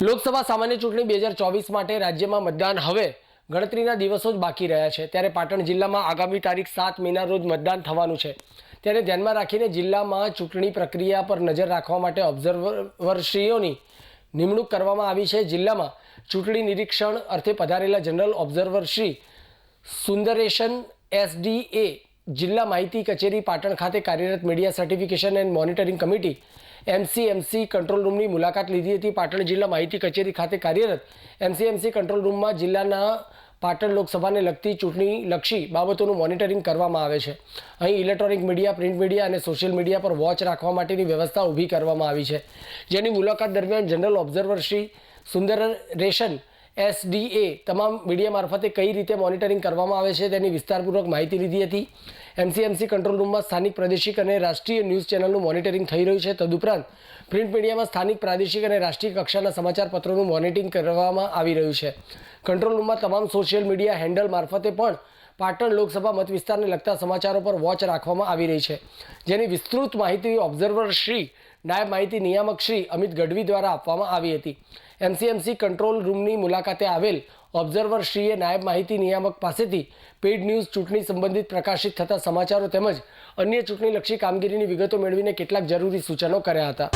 લોકસભા સામાન્ય ચૂંટણી બે હજાર ચોવીસ માટે રાજ્યમાં મતદાન હવે ગણતરીના દિવસો જ બાકી રહ્યા છે. ત્યારે પાટણ જિલ્લામાં આગામી તારીખ સાત મેના રોજ મતદાન થવાનું છે. ત્યારે ધ્યાનમાં રાખીને જિલ્લામાં ચૂંટણી પ્રક્રિયા પર નજર રાખવા માટે ઓબ્ઝર્વરશ્રીઓની નિમણૂક કરવામાં આવી છે. જિલ્લામાં ચૂંટણી નિરીક્ષણ અર્થે પધારેલા general observer Shri Sundaresan SDA જિલ્લા માહિતી કચેરી પાટણ ખાતે કાર્યરત media certification and monitoring committee MCMC control રૂમની મુલાકાત લીધી હતી. પાટણ જિલ્લા માહિતી કચેરી ખાતે કાર્યરત એમસીએમસી કંટ્રોલ રૂમમાં જિલ્લાના પાટણ લોકસભાને લગતી ચૂંટણી લક્ષી બાબતોનું મોનિટરિંગ કરવામાં આવે છે. અહીં ઇલેક્ટ્રોનિક મીડિયા, પ્રિન્ટ મીડિયા અને સોશિયલ મીડિયા પર વોચ રાખવા માટેની વ્યવસ્થા ઊભી કરવામાં આવી છે. જેની મુલાકાત દરમિયાન general observer Shri Sundar Reshan SDA તમામ મીડિયા મારફતે કઈ રીતે મોનિટરિંગ કરવામાં આવે છે તેની વિસ્તારપૂર્વક માહિતી લીધી હતી. એમસીએમસી કંટ્રોલ રૂમમાં સ્થાનિક પ્રાદેશિક અને રાષ્ટ્રીય ન્યૂઝ ચેનલનું મોનિટરિંગ થઈ રહ્યું છે. તદુપરાંત પ્રિન્ટ મીડિયામાં સ્થાનિક પ્રાદેશિક અને રાષ્ટ્રીય કક્ષાના સમાચાર પત્રોનું મોનિટરિંગ કરવામાં આવી રહ્યું છે. કંટ્રોલ રૂમમાં તમામ સોશિયલ મીડિયા હેન્ડલ મારફતે પણ પાટણ લોકસભા મત વિસ્તારને લગતા સમાચારો પર વોચ રાખવામાં આવી રહી છે. જેની વિસ્તૃત માહિતી ઓબ્ઝર્વર શ્રી, નાયબ માહિતી નિયામક શ્રી અમિત ગઢવી દ્વારા આપવામાં આવી હતી. એમસીએમસી કંટ્રોલ રૂમની મુલાકાતે આવેલ ઓબ્ઝર્વર શ્રીએ નાયબ માહિતી નિયામક પાસેથી પેઇડ ન્યૂઝ ચૂંટણી સંબંધિત પ્રકાશિત થતા સમાચારો તેમજ અન્ય ચૂંટણીલક્ષી કામગીરીની વિગતો મેળવીને કેટલાક જરૂરી સૂચનો કર્યા હતા.